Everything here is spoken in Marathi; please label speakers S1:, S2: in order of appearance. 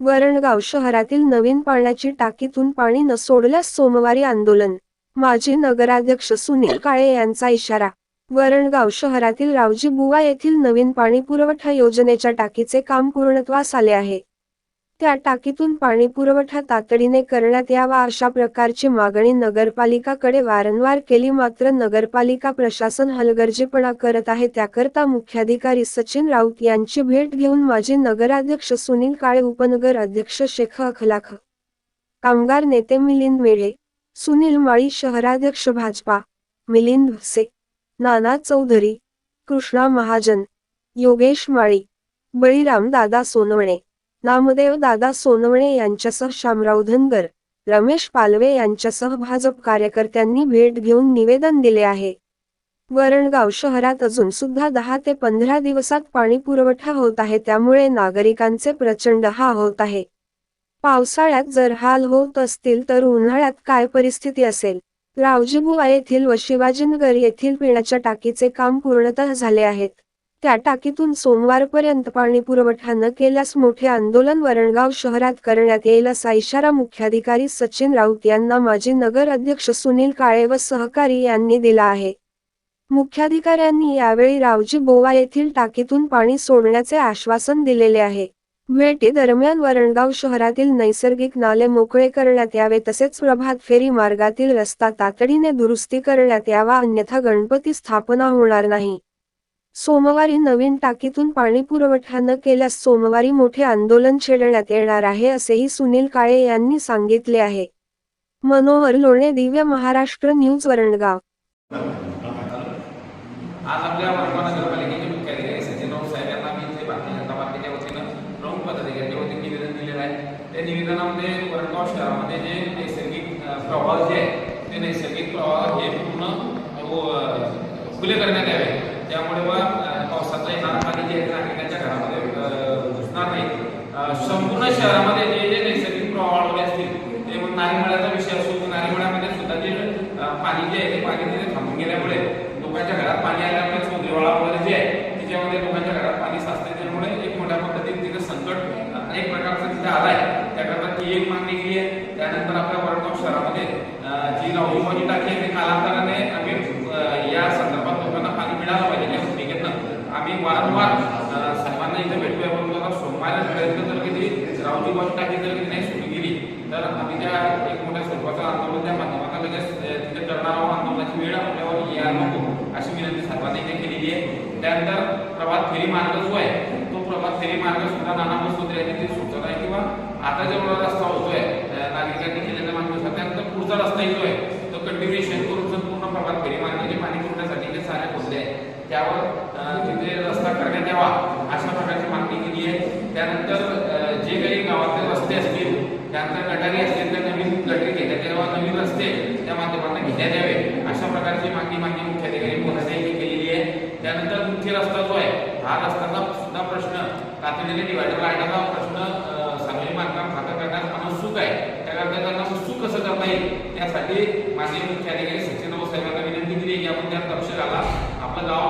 S1: वरणगाव शहरातील नवीन पाण्याची टाकीतून पाणी न सोडल्यास सोमवारी आंदोलन. माजी नगराध्यक्ष सुनील काळे यांचा इशारा. वरणगाव शहरातील रावजी बुवा येथील नवीन पाणी पुरवठा योजनेच्या टाकीचे काम पूर्णत्वास आले आहे. त्या टाकीतून पाणी पुरवठा तातडीने करण्यात यावा अशा प्रकारची मागणी नगरपालिकाकडे वारंवार केली. मात्र नगरपालिका प्रशासन हलगर्जीपणा करत आहे. त्याकरता मुख्याधिकारी सचिन राऊत यांची भेट घेऊन माजी नगराध्यक्ष सुनील काळे उपनगर अध्यक्ष शेख अखलाख कामगार नेते मिलिंद मेढे सुनील माळी शहराध्यक्ष भाजपा मिलिंद भसे नाना चौधरी कृष्णा महाजन योगेश माळी बळीराम दादा सोनवणे नामदेव दादा सोनवणे यांच्यासह शामराव धनगर रमेश पालवे यांच्यासह भाजप कार्यकर्त्यांनी भेट घेऊन निवेदन दिले आहे. वरणगाव शहरात अजून सुद्धा दहा ते पंधरा दिवसात पाणी पुरवठा होत आहे त्यामुळे नागरिकांचे प्रचंड हा होत आहे. पावसाळ्यात जर हाल होत असतील तर उन्हाळ्यात काय परिस्थिती असेल? रावजीबुवा येथील व शिवाजीनगर येथील पिण्याच्या टाकीचे काम पूर्णतः झाले आहेत. त्या टाकीतून सोमवारपर्यंत पाणी पुरवठा न केल्यास मोठे आंदोलन वरणगाव शहरात करण्यात येईल असा इशारा मुख्याधिकारी सचिन राऊत यांना माजी नगर अध्यक्ष सुनील काळे व सहकारी यांनी दिला आहे. मुख्याधिकाऱ्यांनी यावेळी रावजी बोवा येथील टाकीतून पाणी सोडण्याचे आश्वासन दिलेले आहे. भेटी दरम्यान वरणगाव शहरातील नैसर्गिक नाले मोकळे करण्यात यावे तसेच प्रभात फेरी मार्गातील रस्ता तातडीने दुरुस्ती करण्यात यावा अन्यथा गणपती स्थापना होणार नाही. सोमवारी नवीन टाकीतून पाणी पुरवठा न केल्यास सोमवारी मोठे आंदोलन छेडण्यात येणार आहे असेही सुनील काळे यांनी सांगितले आहे. मनोहर लोणे दिव्य महाराष्ट्र न्यूज वरणगाव.
S2: आज आपल्या वर्मा नगरपालिकेचे मुख्याधिकारी सचिन राऊत साहेब यांना मी इथे भारतीय जनता पार्टीच्या वतीनं प्रमुख पदाधिकाऱ्यांच्या वतीने निवेदन दिलेलं आहे. त्या निवेदनामध्ये वरणगाव शहरामध्ये जे नैसर्गिक प्रवाह जे आहे ते नैसर्गिक प्रवाह हे पूर्ण खुले करण्यात किंवा त्यामुळे येणारा पाणी जे आहे नागरिकांच्या घरामध्ये घुसणार नाही. संपूर्ण शहरामध्ये जे जे नैसर्गिक प्रवाह वाढवले असतील ते मग नारीमळ्याचा विषय असो की नारीमळ्यामध्ये सुद्धा जे पाणी जे आहे ते पाणी तिथे थांबून गेल्यामुळे लोकांच्या घरात पाणी आल्यामुळे चौधरीवाडा वगैरे जे आहे त्याच्यामध्ये लोकांच्या घरात पाणी साचते. त्यामुळे एक मोठ्या पद्धतीने तिथे संकट अनेक प्रकारचं तिथे आलं आहे त्याकरता ती एक मागणी केली आहे. त्यानंतर आपल्या वडगाव शहरामध्ये जी नवयुवाची टाकी आहे ते कालांतराने आम्ही अं, या संदर्भात लोकांना पाणी मिळालं पाहिजे या भूमिकेतनं आम्ही वारंवार अं, साहेबांना इथे भेटूया परंतु आता सोमवारपर्यंत जर कधी रावजीबाची टाकी जर नाही सुरू गेली तर आम्ही त्या एक मोठ्या स्वरूपाचं आंदोलन त्या माध्यमातून लगेच तिथे करणार आहोत. आंदोलनाची वेळ आपल्यावर या नको अशी विनंती सर्वांनी इथे केलेली आहे. त्यानंतर प्रभात फेरी मार्ग जो आहे तो प्रभात फेरी मार्ग सुद्धा नाना मसोदरे यांनी ती सुचवत आहे. किंवा आता जेवढा रस्ता होतोय नागरिकांनी केलेल्या मागणीनुसार त्यानंतर पुढचा रस्ता आहे तो कंटिन्युएशन करून पूर्ण प्रभात फेरी मार्गाचे पाणी पुरवण्यासाठी जे सारे खोदले आहे. त्यावर तिथे रस्ता करण्यात यावा अशा प्रकारची मागणी केली आहे. त्यानंतर त्यानंतर गटारी असतील तर नवीन गटारी घेण्यात यावं नवीन रस्ते त्या माध्यमातून घेण्यात यावे अशा प्रकारची मागणी मागणी मुख्याधिकारी मोलाने यांनी केलेली आहे. त्यानंतर मुख्य रस्ता जो आहे हा रस्त्याचा सुद्धा प्रश्न तातडीने डिवायडर लाडण्याचा प्रश्न सांगली बांधकाम खातं करण्यास अनुत्सुक आहे. त्याकरता त्यांना उत्सुक कसं करता येईल? त्यासाठी माननीय मुख्याधिकारी सचिन राऊत साहेबांना विनंती केली आपण त्यात लक्ष घाला. आपलं गाव